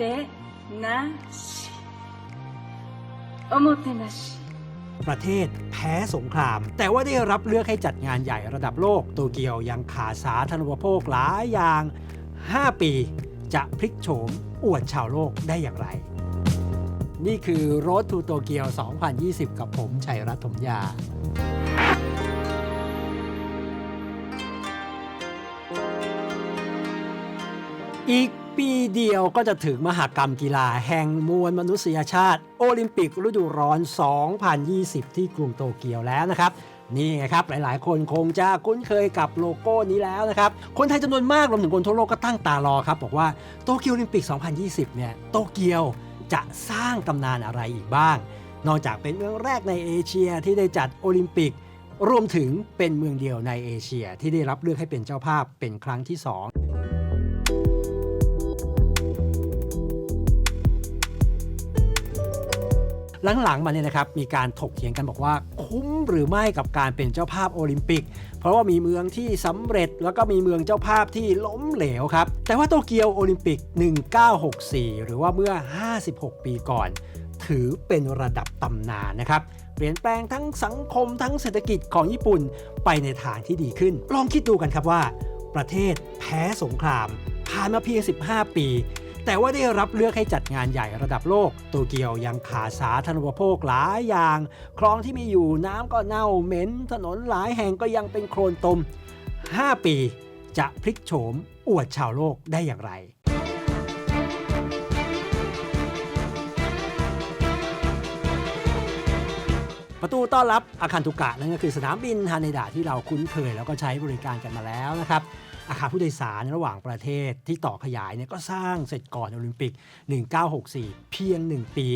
てなしおもてなし ประเทศแพ้สงคราม แต่ว่าได้รับเลือกให้จัดงานใหญ่ระดับโลก โตเกียวยังขาดสาธารณูปโภคหลายอย่าง 5 ปี จะพลิกโฉมอวดชาวโลกได้อย่างไร นี่คือ Road to Tokyo 2020 กับผมชัยรัตน์ถมยา อีก ปีเดียวก็จะถึงมหากรรมกีฬาแห่งมวลมนุษยชาติ โอลิมปิกฤดูร้อน 2020 ที่กรุงโตเกียวแล้วนะครับนี่ไงครับ หลาย ๆ คนคงจะคุ้นเคยกับโลโก้นี้แล้วนะครับ คนไทยจำนวนมากรวมถึงคนทั่วโลกก็ตั้งตารอครับ บอกว่าโตเกียวโอลิมปิก 2020 เนี่ย โตเกียวจะสร้างตำนานอะไรอีกบ้าง นอกจากเป็นเมืองแรกในเอเชียที่ได้จัดโอลิมปิก รวมถึงเป็นเมืองเดียวในเอเชียที่ได้รับเลือกให้เป็นเจ้าภาพเป็นครั้งที่ 2 หลังๆมาเนี่ยนะครับมีการถกเถียงกันบอกว่าคุ้มหรือไม่กับการเป็นเจ้าภาพโอลิมปิก เพราะว่ามีเมืองที่สำเร็จแล้วก็มีเมืองเจ้าภาพที่ล้มเหลวครับ แต่ว่าโตเกียวโอลิมปิก 1964 หรือว่าเมื่อ 56 ปีก่อน ถือเป็นระดับตำนานนะครับเปลี่ยนแปลงทั้งสังคมทั้งเศรษฐกิจของญี่ปุ่นไปในทางที่ดีขึ้น ลองคิดดูกันครับว่า ประเทศแพ้สงครามผ่านมาเพียง 15 ปี แต่ว่าได้รับเลือกให้จัดงานใหญ่ระดับโลก โตเกียวยังขาดสาธารณูปโภคหลายอย่าง คลองที่มีอยู่น้ำก็เน่าเหม็น ถนนหลายแห่งก็ยังเป็นโคลนตม 5 ปีจะพลิกโฉมอวดชาวโลกได้อย่างไรประตูต้อนรับอาคารตุกะนั่นก็คือสนามบินฮาเนดะที่เราคุ้นเคยแล้วก็ใช้บริการกันมาแล้วนะครับ อาคารผู้โดยสารระหว่างประเทศที่ต่อขยายเนี่ยก็สร้างเสร็จก่อนโอลิมปิก 1964 เพียง 1 ปี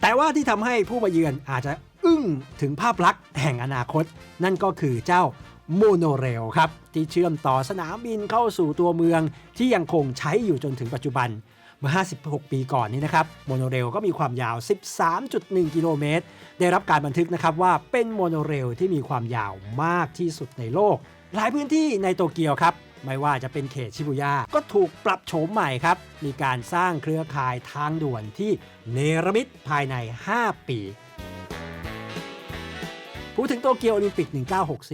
แต่ว่าที่ทำให้ผู้มาเยือนอาจจะอึ้งถึงภาพลักษณ์แห่งอนาคต นั่นก็คือเจ้าโมโนเรลครับ ที่เชื่อมต่อสนามบินเข้าสู่ตัวเมืองที่ยังคงใช้อยู่จนถึงปัจจุบันเมื่อ 56 ปีก่อนนี้นะครับ โมโนเรลก็มีความยาว 13.1 กิโลเมตร ได้รับการบันทึกนะครับว่าเป็นโมโนเรลที่มีความยาวมากที่สุดในโลก หลายพื้นที่ในโตเกียวครับ ไม่ว่าจะเป็นเขตชิบุย่าก็ถูกปรับโฉมใหม่ครับ มีการสร้างเครือข่ายทางด่วนที่เนรมิตภายใน 5 ปี พูดถึงโตเกียวโอลิมปิก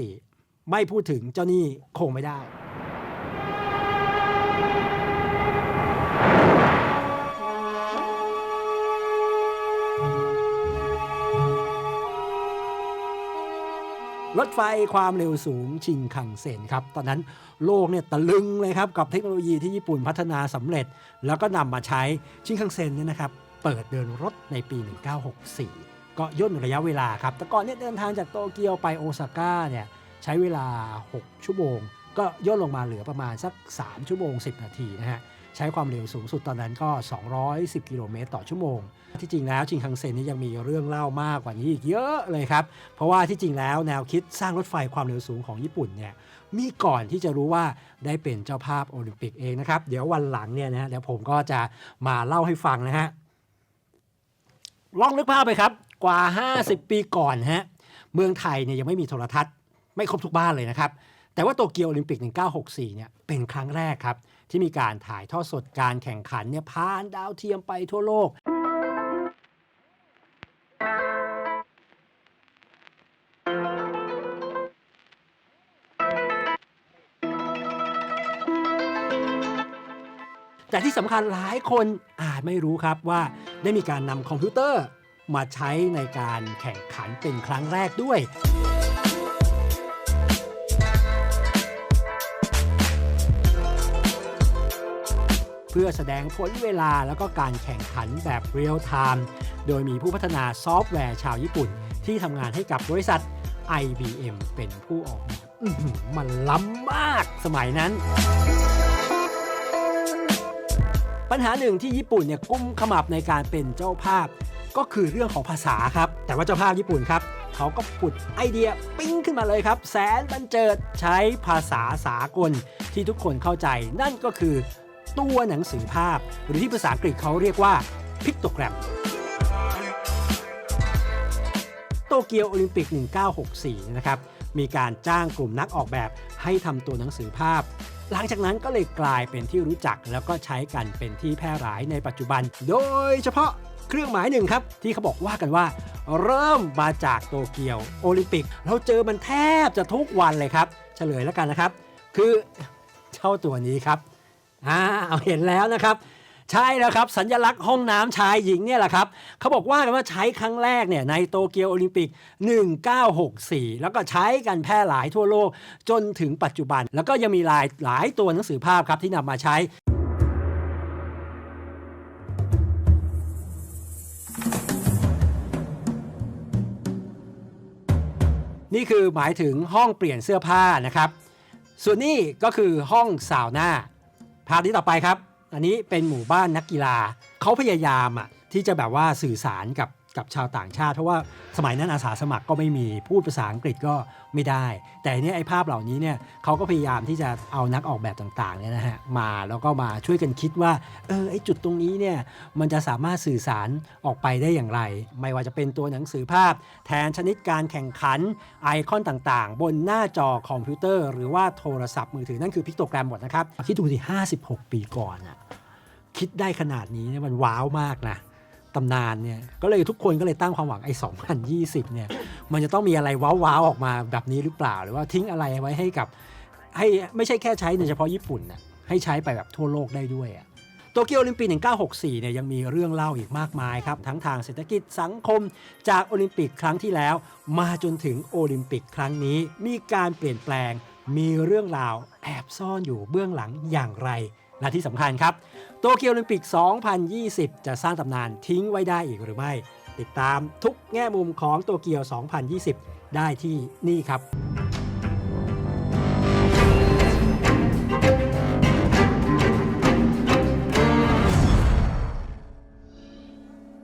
1964 ไม่พูดถึงเจ้านี่คงไม่ได้ รถไฟความเร็วสูงชิงคังเซ็นครับ ตอนนั้นโลกเนี่ยตะลึงเลยครับ กับเทคโนโลยีที่ญี่ปุ่นพัฒนาสำเร็จ แล้วก็นำมาใช้ชิงคังเซ็นเนี่ยนะครับเปิดเดินรถในปี 1964 ก็ย่นระยะเวลาครับ แต่ก่อนเนี่ยเดินทางจากโตเกียวไปโอซาก้าเนี่ยใช้เวลา 6 ชั่วโมง ก็ย่นลงมาเหลือประมาณสัก 3 ชั่วโมง 10 นาทีนะฮะใช้ความเร็วสูงสุดตอนนั้นก็ 210 กิโลเมตรต่อชั่วโมง ที่จริงแล้วชิงคังเซ็นนี่ยังมีเรื่องเล่ามากกว่านี้อีกเยอะเลยครับ เพราะว่าที่จริงแล้วแนวคิดสร้างรถไฟความเร็วสูงของญี่ปุ่นเนี่ยมีก่อนที่จะรู้ว่าได้เป็นเจ้าภาพโอลิมปิกเองนะครับ เดี๋ยววันหลังเนี่ยนะฮะเดี๋ยวผมก็จะมาเล่าให้ฟังนะฮะลองนึกภาพไปครับกว่า 50 ปีก่อนฮะเมืองไทยเนี่ยยังไม่มีโทรทัศน์ ไม่ครบทุกบ้านเลยนะครับ แต่ว่าโตเกียวโอลิมปิก 1964 เนี่ยเป็นครั้งแรกครับ ที่มีการถ่ายทอดสดการแข่งขันเนี่ยผ่านดาวเทียมไปทั่วโลก แต่ที่สำคัญหลายคนอาจไม่รู้ครับว่าได้มีการนำคอมพิวเตอร์มาใช้ในการแข่งขันเป็นครั้งแรกด้วย พื่อแสดงผลเวลาแล้วก็การแข่งขันแบบเรียลไทม์โดยมีผู้พัฒนาซอฟต์แวร์ชาวญี่ปุ่น ที่ทำงานให้กับบริษัท IBM เป็นผู้ออกแบบมันล้ำมากสมัยนั้น ปัญหาหนึ่งที่ญี่ปุ่นเนี่ยกุ้มขมับในการเป็นเจ้าภาพ ก็คือเรื่องของภาษาครับ แต่ว่าเจ้าภาพญี่ปุ่นครับเขาก็ผุดไอเดียปิ้งขึ้นมาเลยครับ แสนบันเจิดใช้ภาษาสากลที่ทุกคนเข้าใจนั่นก็คือ ตัวหนังสือภาพ หรือที่ภาษาอังกฤษเขาเรียกว่าพิกโตแกรมโตเกียวโอลิมปิก 1964 นะครับ มีการจ้างกลุ่มนักออกแบบให้ทำตัวหนังสือภาพ หลังจากนั้นก็เลยกลายเป็นที่รู้จักแล้วก็ใช้กันเป็นที่แพร่หลายในปัจจุบัน โดยเฉพาะเครื่องหมายหนึ่งครับ ที่เขาบอกว่ากันว่า เริ่มมาจากโตเกียวโอลิมปิก เราเจอมันแทบจะทุกวันเลยครับ เฉลยแล้วกันนะครับ คือเจ้าตัวนี้ครับ อ่าเอาเห็นแล้วนะครับใช่แล้วครับ สัญลักษณ์ห้องน้ำชายหญิงเนี่ยแหละครับเขาบอกว่ากันว่าใช้ครั้งแรกเนี่ยในโตเกียวโอลิมปิก 1964 แล้วก็ใช้กันแพร่หลายทั่วโลกจนถึงปัจจุบัน แล้วก็ยังมีหลายหลายตัวหนังสือภาพครับที่นำมาใช้นี่คือหมายถึงห้องเปลี่ยนเสื้อผ้านะครับ ส่วนนี้ก็คือห้องซาวน่า ภาพนี้ต่อไปครับ อันนี้เป็นหมู่บ้านนักกีฬาเขาพยายามอะที่จะแบบว่าสื่อสารกับ กับชาวต่างชาติ เพราะว่าสมัยนั้นอาสาสมัครก็ไม่มีพูดภาษาอังกฤษก็ไม่ได้ แต่นเนี้ยไอ้ภาพเหล่านี้เนี่ยเขาก็พยายามที่จะเอานักออกแบบต่างๆเนี่ยนะฮะมาแล้วก็มาช่วยกันคิดว่าเออไอ้จุดตรงนี้เนี่ยมันจะสามารถสื่อสารออกไปได้อย่างไร ไม่ว่าจะเป็นตัวหนังสือภาพ แทนชนิดการแข่งขันไอคอนต่างๆ บนหน้าจอคอมพิวเตอร์ หรือว่าโทรศัพท์มือถือนั่นคือพิกโตแกรมหมดนะครับคิดดูสิ56 ปีก่อนอะคิดได้ขนาดนี้เนี่ยมันว้าวมากนะ ตำนานเนี่ยก็เลยทุกคนก็เลยตั้งความหวังไอ้2020เนี่ยมันจะต้องมีอะไรว้าวๆออกมาแบบนี้หรือเปล่า หรือว่าทิ้งอะไรไว้ให้กับให้ไม่ใช่แค่ใช้ในเฉพาะญี่ปุ่นนะให้ใช้ไปแบบทั่วโลกได้ด้วยอะโตเกียวโอลิมปิก 1964 เนี่ยยังมีเรื่องเล่าอีกมากมายครับ ทั้งทางเศรษฐกิจสังคมจากโอลิมปิกครั้งที่แล้ว มาจนถึงโอลิมปิกครั้งนี้ มีการเปลี่ยนแปลง มีเรื่องราวแอบซ่อนอยู่เบื้องหลังอย่างไร และที่สำคัญครับ โตเกียวโอลิมปิก 2020 จะสร้างตำนานทิ้งไว้ได้อีกหรือไม่ ติดตามทุกแง่มุมของโตเกียว 2020 ได้ที่นี่ครับ